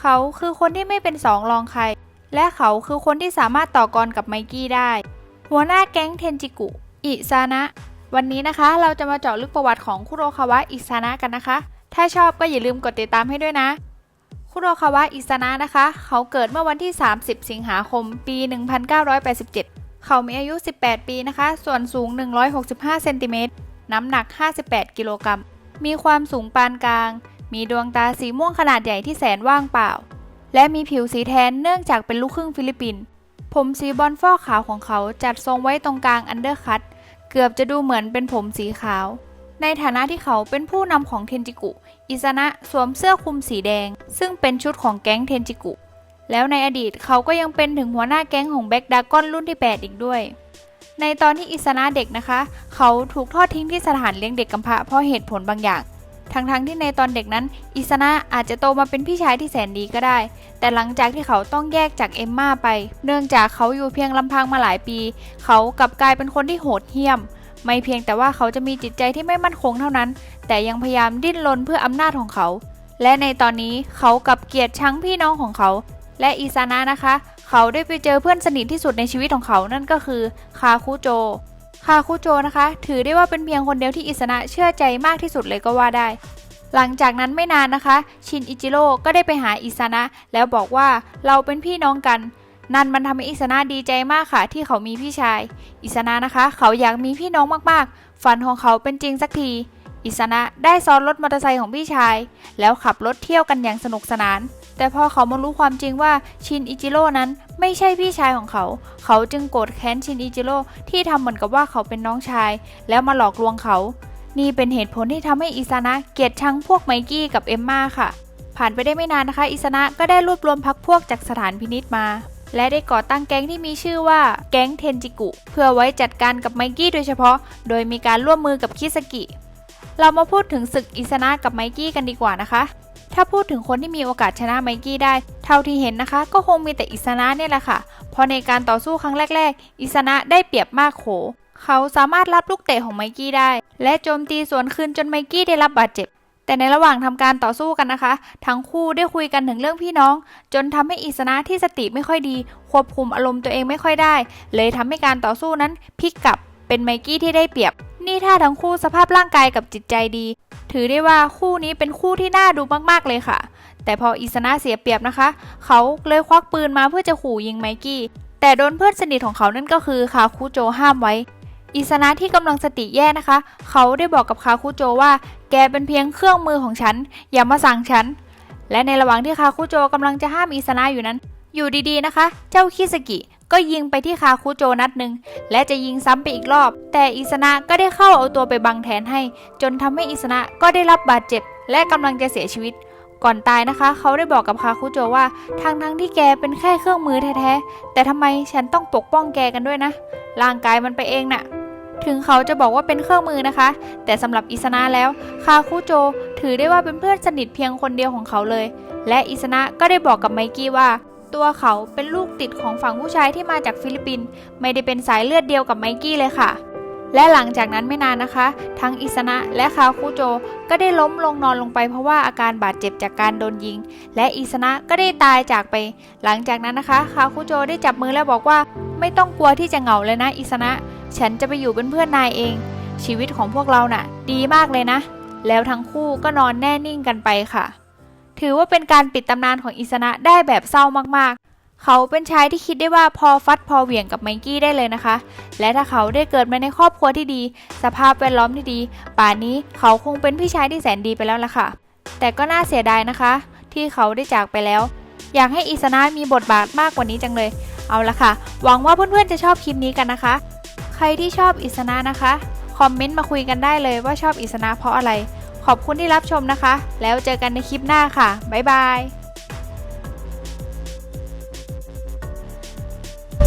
เขาคือคนที่ไม่เป็นสองรองใคร และเขาคือคนที่สามารถต่อกรกับไมกี้ได้ หัวหน้าแก๊งเทนจิกุ อิซานะ วันนี้นะคะเราจะมาเจาะลึกประวัติของคุโรคาวะอิซานะกันนะคะ ถ้าชอบก็อย่าลืมกดติดตามให้ด้วยนะคุโรคาวะอิซานะนะคะ เขาเกิดเมื่อวันที่ 30 สิงหาคม ปี 1987 เขามีอายุ 18 ปีนะคะ ส่วนสูง 165 เซนติเมตร น้ำหนัก 58 กิโลกรัม มีความสูงปานกลาง มีดวงตาสีม่วงขนาดใหญ่ที่แสนว่างเปล่า และมีผิวสีแทนเนื่องจากเป็นลูกครึ่งฟิลิปปินส์ผมสีบอลฟอกขาวของเขาจัดทรงไว้ตรงกลางอันเดอร์คัตเกือบจะดูเหมือนเป็นผมสีขาว ในฐานะที่เขาเป็นผู้นำของเทนจิกุ อิซานะสวมเสื้อคลุมสีแดง ซึ่งเป็นชุดของแก๊งเทนจิกุ แล้วในอดีตเขาก็ยังเป็นถึงหัวหน้าแก๊งของแบ็กดากอนรุ่นที่ 8 อีกด้วย ในตอนที่อิซานะเด็กนะคะ เขาถูกทอดทิ้งที่สถานเลี้ยงเด็กกำพร้าเพราะเหตุผลบางอย่าง ทั้งๆทที่ในตอนเด็กนั้น อิซานะอาจจะโตมาเป็นพี่ชายที่แสนดีก็ได้ แต่หลังจากที่เขาต้องแยกจากเอมมาไป เนื่องจากเขาอยู่เพียงลำพังมาหลายปี เขากลับกลายเป็นคนที่โหดเหี้ยม ไม่เพียงแต่ว่าเขาจะมีจิตใจที่ไม่มั่นคงเท่านั้น แต่ยังพยายามดิ้นรนเพื่ออำนาจของเขา และในตอนนี้เขากับเกียดชังพี่น้องของเขา และอิซานะนะคะ เขาได้ไปเจอเพื่อนสนิทที่สุดในชีวิตของเขานั่นก็คือคาคุโจ คาคุโจนะคะ ถือได้ว่าเป็นเพียงคนเดียวที่อิซานะเชื่อใจมากที่สุดเลยก็ว่าได้ หลังจากนั้นไม่นานนะคะ ชินอิจิโร่ก็ได้ไปหาอิซานะ แล้วบอกว่าเราเป็นพี่น้องกัน นั่นมันทำให้อิซานะดีใจมากค่ะ ที่เขามีพี่ชาย อิซานะนะคะ เขาอยากมีพี่น้องมากๆ ฝันของเขาเป็นจริงสักทีอิซานะได้ซ้อนรถมอเตอร์ไซค์ของพี่ชาย แล้วขับรถเที่ยวกันอย่างสนุกสนาน แต่พอเขามารู้ความจริงว่าชินอิจิโร่นั้นไม่ใช่พี่ชายของเขา เขาจึงโกรธแค้นชินอิจิโร่ที่ทำเหมือนกับว่าเขาเป็นน้องชาย แล้วมาหลอกลวงเขา นี่เป็นเหตุผลที่ทำให้อิซานะเกลียดชังพวกไมกี้กับเอมมาค่ะ ผ่านไปได้ไม่นานนะคะ อิซานะก็ได้รวบรวมพักพวกจากสถานพินิษมา และได้ก่อตั้งแก๊งที่มีชื่อว่าแก๊งเทนจิกุ เพื่อไว้จัดการกับไมกี้โดยเฉพาะ โดยมีการร่วมมือกับคิสกิ เรามาพูดถึงศึกอิซานะกับไมกี้กันดีกว่านะคะ ถ้าพูดถึงคนที่มีโอกาสชนะไมกี้ได้ เท่าที่เห็นนะคะ ก็คงมีแต่อิซานะเนี่ยแหละค่ะ เพราะในการต่อสู้ครั้งแรก ๆ อิซานะได้เปรียบมากโข เขาสามารถรับลูกเตะของไมกี้ได้ และโจมตีสวนคืนจนไมกี้ได้รับบาดเจ็บ แต่ในระหว่างทำการต่อสู้กันนะคะ ทั้งคู่ได้คุยกันถึงเรื่องพี่น้อง จนทำให้อิสนะที่สติไม่ค่อยดี ควบคุมอารมณ์ตัวเองไม่ค่อยได้ เลยทำให้การต่อสู้นั้นพลิกกลับเป็นไมกี้ที่ได้เปรียบ นี่ถ้าทั้งคู่สภาพร่างกายกับจิตใจดี ถือได้ว่าคู่นี้เป็นคู่ที่น่าดูมากๆเลยค่ะ แต่พออิสนะเสียเปรียบนะคะ เขาเลยควักปืนมาเพื่อจะขู่ยิงไมกี้ แต่โดนเพื่อนสนิทของเขานั่นก็คือคาคุโจห้ามไว้ อิสนะที่กำลังสติแย่นะคะ เขาได้บอกกับคาคุโจว่า แกเป็นเพียงเครื่องมือของฉัน อย่ามาสั่งฉัน และในระหว่างที่คาคุโจกำลังจะห้ามอิสนะอยู่นั้น อยู่ดีๆนะคะ เจ้าคิสกิ ก็ยิงไปที่คาคุโจนัดหนึ่งและจะยิงซ้ำไปอีกรอบ แต่อิสนะก็ได้เข้าเอาตัวไปบังแทนให้ จนทำให้อิสนะก็ได้รับบาดเจ็บ และกำลังจะเสียชีวิต ก่อนตายนะคะ เขาได้บอกกับคาคุโจว่าทั้งทั้งที่แกเป็นแค่เครื่องมือแท้ๆแต่ทำไมฉันต้องปกป้องแกกันด้วยนะ ร่างกายมันไปเองน่ะถึงเขาจะบอกว่าเป็นเครื่องมือนะคะ แต่สำหรับอิสนะแล้ว คาคุโจถือได้ว่าเป็นเพื่อนสนิทเพียงคนเดียวของเขาเลย และอิสนะก็ได้บอกกับไมกี้ว่า ตัวเขาเป็นลูกติดของฝั่งผู้ชายที่มาจากฟิลิปปินส์ไม่ได้เป็นสายเลือดเดียวกับไมกี้เลยค่ะ และหลังจากนั้นไม่นานนะคะ ทั้งอิสนะและคาคุโจก็ได้ล้มลงนอนลงไปเพราะว่าอาการบาดเจ็บจากการโดนยิง และอิสนะก็ได้ตายจากไป หลังจากนั้นนะคะคาคุโจได้จับมือแล้วบอกว่า ไม่ต้องกลัวที่จะเหงาเลยนะอิสนะ ฉันจะไปอยู่เป็นเพื่อนนายเอง ชีวิตของพวกเราน่ะ ดีมากเลยนะ แล้วทั้งคู่ก็นอนแน่นิ่งกันไปค่ะ ถือว่าเป็นการปิดตำนานของอิสนะได้แบบเศร้ามากๆ เขาเป็นชายที่คิดได้ว่าพอฟัดพอเหวี่ยงกับไมกี้ได้เลยนะคะ และถ้าเขาได้เกิดมาในครอบครัวที่ดี สภาพแวดล้อมที่ดี ป่านนี้เขาคงเป็นพี่ชายที่แสนดีไปแล้วล่ะค่ะ แต่ก็น่าเสียดายนะคะ ที่เขาได้จากไปแล้ว อยากให้อิสนะมีบทบาทมากกว่านี้จังเลย เอาละค่ะ หวังว่าเพื่อนๆจะชอบคลิปนี้กันนะคะ ใครที่ชอบอิสนะนะคะ คอมเมนต์มาคุยกันได้เลยว่าชอบอิสนะเพราะอะไร ขอบคุณที่รับชมนะคะ แล้วเจอกันในคลิปหน้าค่ะ บ๊ายบาย